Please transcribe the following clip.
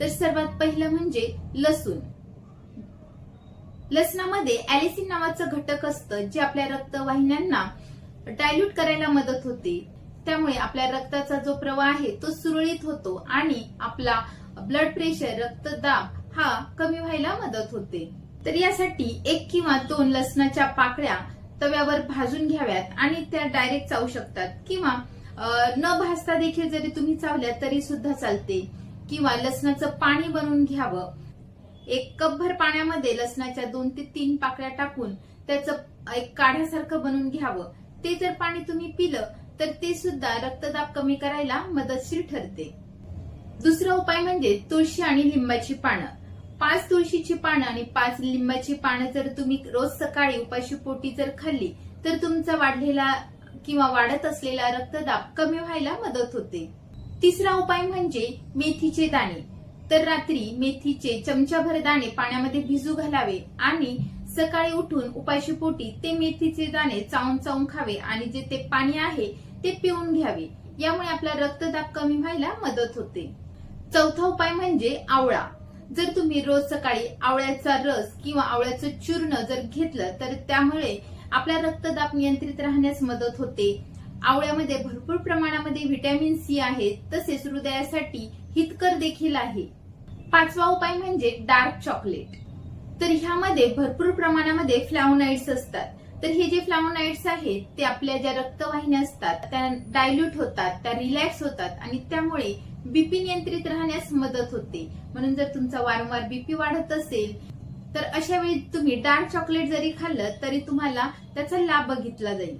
तर सर्वात पहिलं म्हणजे लसूण. लसणामध्ये अॅलिसिन नावाचं घटक असतं जे आपल्या रक्तवाहिन्यांना डायल्यूट करायला मदत होते. त्यामुळे आपल्या रक्ताचा जो प्रवाह आहे तो सुरळीत होतो आणि आपला ब्लड प्रेशर रक्तदाब हा कमी व्हायला मदत होते. तर यासाठी एक किंवा दोन लसणाच्या पाकळ्या तव्यावर भाजून घ्याव्यात आणि त्या डायरेक्ट चावू शकतात. किंवा न भाजता देखील जरी तुम्ही चावल्या तरी सुद्धा चालते. किंवा लसणाचं पाणी बनवून घ्यावं. एक कपभर पाण्यामध्ये लसणाच्या दोन ते तीन पाकळ्या टाकून त्याचं एक काढ्यासारखं बनवून घ्यावं. ते जर पाणी तुम्ही पिलं तर ते सुद्धा रक्तदाब कमी करायला मदतशीर ठरते. दुसरा उपाय म्हणजे तुळशी आणि लिंबाची पानं. पाच तुळशीची पानं आणि पाच लिंबाची पानं जर तुम्ही रोज सकाळी उपाशी पोटी जर खाल्ली तर तुमचा वाढलेला किंवा वाढत असलेला रक्तदाब कमी व्हायला मदत होते. तिसरा उपाय म्हणजे मेथीचे दाणे. तर रात्री मेथीचे चमचाभर दाणे पाण्यामध्ये भिजू घालावे आणि सकाळी उठून उपाशी पोटी ते मेथीचे दाणे चावून चावून खावे आणि जे ते पाणी आहे ते पिऊन घ्यावे. यामुळे आपला रक्तदाब कमी व्हायला मदत होते. चौथा उपाय म्हणजे आवळा. जर तुम्ही रोज सकाळी आवळ्याचा रस किंवा आवळ्याचं चूर्ण जर घेतलं तर त्यामुळे आपला रक्तदाब नियंत्रित राहण्यास मदत होते. आवळ्यामध्ये भरपूर प्रमाणामध्ये व्हिटॅमिन सी आहे तसेच हृदयासाठी हितकर देखील आहे. पाचवा उपाय म्हणजे डार्क चॉकलेट. तर ह्यामध्ये भरपूर प्रमाणामध्ये फ्लॅवोनाइड्स असतात. तर हे जे फ्लॅवोनाइड्स आहेत ते आपल्या ज्या रक्तवाहिन्या असतात त्या डायल्यूट होतात त्या रिलॅक्स होतात आणि त्यामुळे बीपी नियंत्रित राहण्यास मदत होते. म्हणून जर तुमचा वारंवार बीपी वाढत असेल तर अशा वेळी तुम्ही डार्क चॉकलेट जरी खाल्लं तरी तुम्हाला त्याचा लाभ बघितला जाईल.